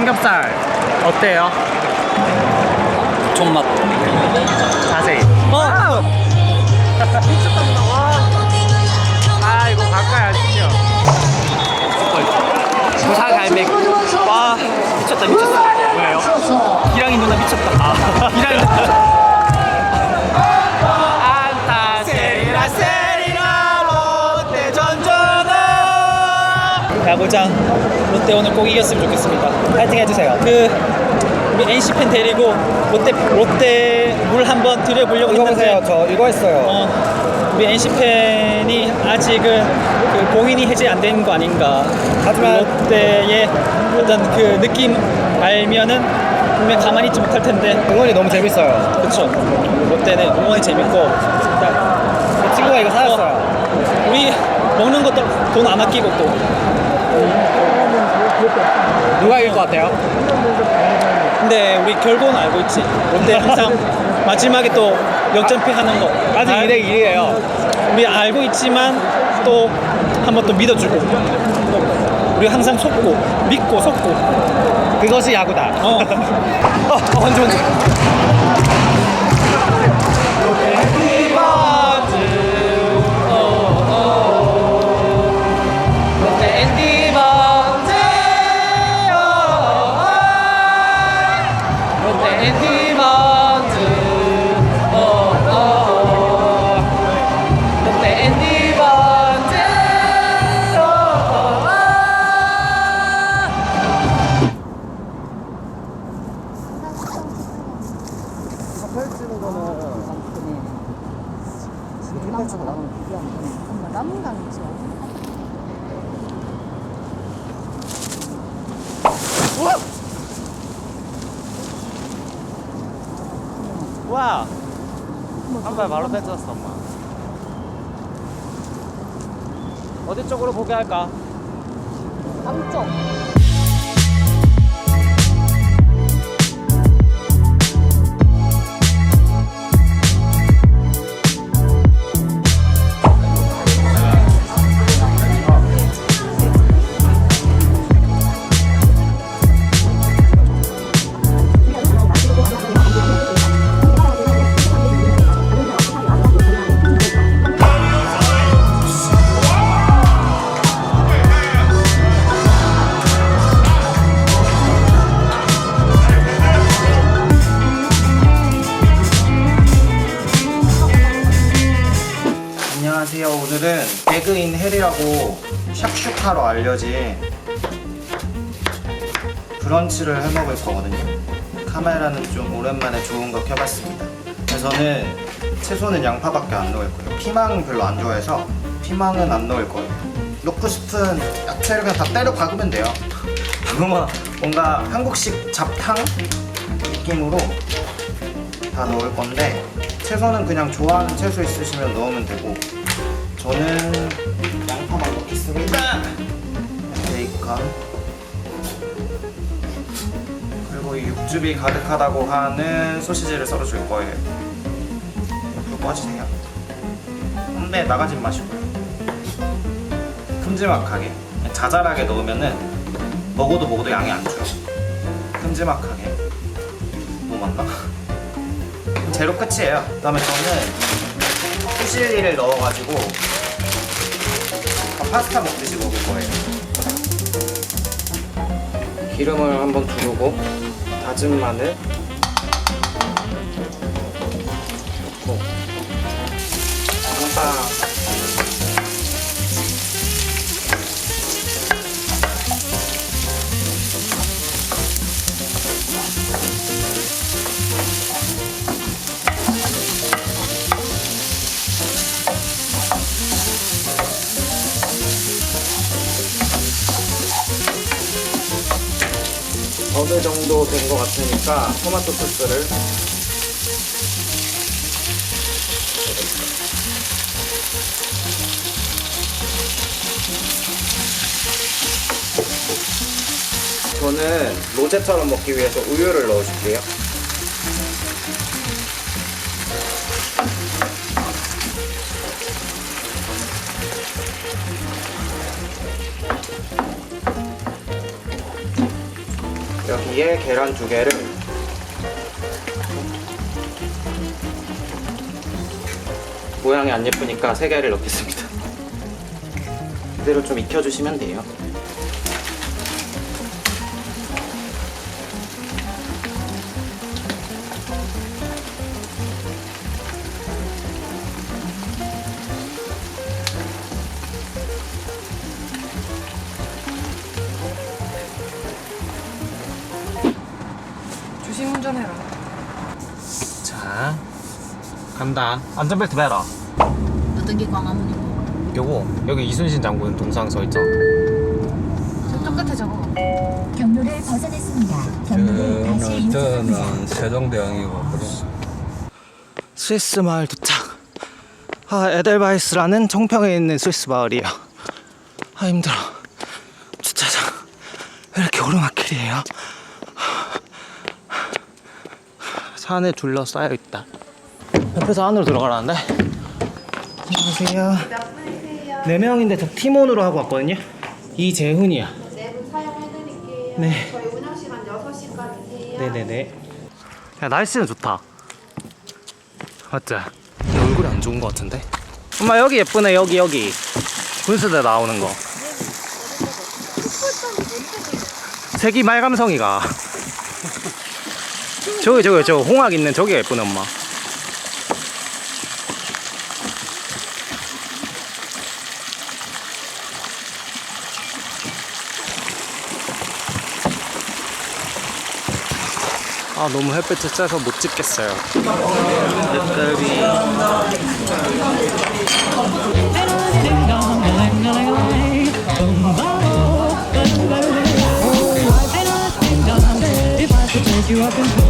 삼겹살 어때요? 존맛. 자세히. 어! 아 이거 가까이 하시죠. 부사갈맥. 와, 미쳤다, 미쳤어. 왜요? 기랑이 누나 미쳤다. 아, 기랑이 누나 야구장 롯데 오늘 꼭 이겼으면 좋겠습니다 파이팅 해주세요 그 우리 NC 팬 데리고 롯데 롯데 물 한번 들여보려고 이거 했는데 보세요. 저 이거 했어요. 어, 우리 NC 팬이 아직은 그 봉인이 해제 안 된 거 아닌가. 하지만- 롯데의 어떤 그 느낌 알면은 분명 가만히 있지 못할 텐데. 응원이 너무 재밌어요. 그렇죠. 롯데는 응원이 재밌고. 야, 제 친구가 이거 사줬어요. 어, 우리 먹는 것도 돈 안 아끼고 또. 누가 이길 것 같아요? 근데 우리 결과는 알고 있지. 롯데 항상 마지막에 또 역전패 하는 거. 아직 알- 2대 1이에요. 우리 알고 있지만 또 한번 또 믿어주고 또 우리 항상 속고 믿고 속고 그것이 야구다. 어 어, 어 언제 언제. 와. 한발 바로 뺏었어 엄마. 어디 쪽으로 보게 할까? 남쪽. 개그인 헬이라고 샥슈카로 알려진 브런치를 해 먹을 거거든요. 카메라는 좀 오랜만에 좋은 거 켜봤습니다. 저는 채소는 양파밖에 안 넣을 거예요. 피망 별로 안 좋아해서 피망은 안 넣을 거예요. 넣고 싶은 야채를 그냥 다 때려 박으면 돼요. 그러면 뭔가 한국식 잡탕 느낌으로 다 넣을 건데 채소는 그냥 좋아하는 채소 있으시면 넣으면 되고 저는 양파만 넣겠습니다 베이컨 그리고 이 육즙이 가득하다고 하는 소시지를 썰어줄 거예요. 불 꺼주세요. 근데 나가지 마시고요 큼지막하게. 자잘하게 넣으면은 먹어도 먹어도 양이 안 줄어. 큼지막하게. 너무 많나? 재료 끝이에요. 그 다음에 저는 푸실리를 넣어가지고 파스타 먹듯이 먹을 거예요. 기름을 한번 두르고 다진 마늘 어느 정도 된 것 같으니까 토마토 소스를 저는 로제처럼 먹기 위해서 우유를 넣어줄게요. 여기에 계란 두 개를 모양이 안 예쁘니까 세 개를 넣겠습니다. 이대로 좀 익혀주시면 돼요. 자 간다 안전벨트 매라 어떤 게 광화문이고? 요거 여기 이순신 장군 동상 서 있잖아 저쪽 끝에 저거. 경로를 벗어났습니다. 경로를 다시 인쇄합니다. 저는 세종대왕이고 스위스 마을 도착. 아, 에델바이스라는 청평에 있는 스위스 마을이에요. 아, 힘들어. 주차장. 왜 이렇게 오르막길이에요? 산에 둘러싸여 있다. 옆에서 안으로 들어가라는데? 안녕하세요. 네 명인데 저 팀원으로 하고 왔거든요. 이재훈이야. 내부 사용해드릴게요. 네. 저희 운영 시간 6시까지세요. 네네네. 야, 날씨는 좋다. 맞지? 내 얼굴이 안 좋은 것 같은데? 엄마 여기 예쁘네 여기 여기 분수대 나오는 거 색이 말감성이가 저기 저기 저 홍학 있는 저기가 예쁘네 엄마. 아 너무 햇빛이 쬐서 못 찍겠어요. 댓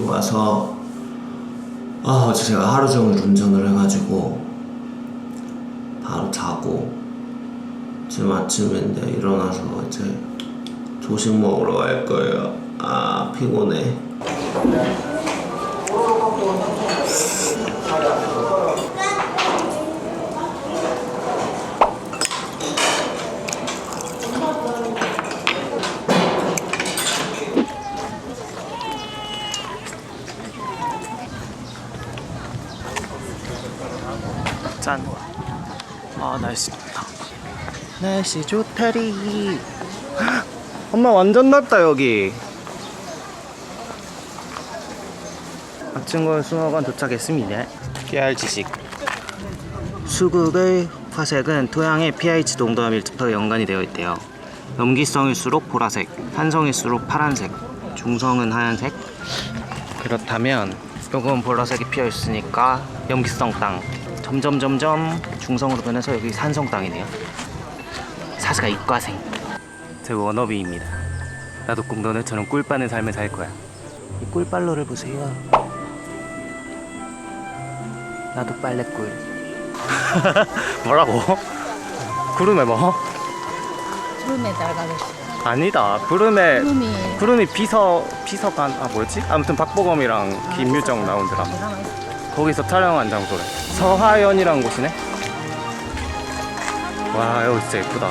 리조트에 들어와서 아, 어제 제가 하루 종일 운전을 해가지고 바로 자고 지금 아침인데 일어나서 이제 조식 먹으러 갈 거예요. 아, 피곤해. 짠. 아 날씨 좋다. 날씨 좋다리. 헉, 엄마 완전 넓다 여기. 아침골 수목원 도착했습니다. 깨알 지식. 수국의 화색은 토양의 pH 농도와 밀집하게 연관이 되어 있대요. 염기성일수록 보라색, 산성일수록 파란색, 중성은 하얀색. 그렇다면 요건 보라색이 피어 있으니까 염기성 땅. 점점 점점 중성으로 변해서 여기 산성 땅이네요. 사스가 이과생. 제 워너비입니다. 나도 꼭 너네처럼 꿀 빠는 삶을 살 거야. 이 꿀빨로를 보세요. 나도 빨래꿀. 뭐라고? 구름에 뭐? 구름에 날가겠어. 아니다. 구름에 구름이 구름이 비서 비서관 아 뭐였지? 아무튼 박보검이랑 김유정 나온 드라마. 거기서 촬영한 장소래. 서하연이라는 곳이네. 와 여기 진짜 예쁘다.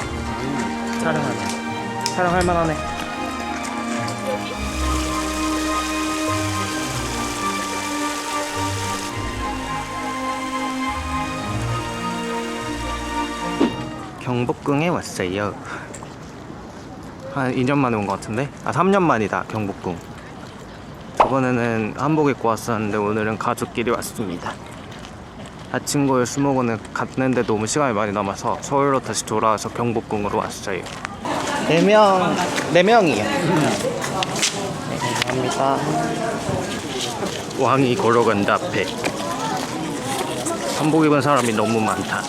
촬영하네. 촬영할 만하네. 경복궁에 왔어요. 한 2년 만에 온 것 같은데? 아 3년 만이다 경복궁. 저번에는 한복 입고 왔었는데 오늘은 가족끼리 왔습니다. 아침고요 수목원을 갔는데 너무 시간이 많이 남아서 서울로 다시 돌아와서 경복궁으로 왔어요. 네 명, 네 명이요. 네, 감사합니다. 왕이 걸어간다 앞에. 한복 입은 사람이 너무 많다.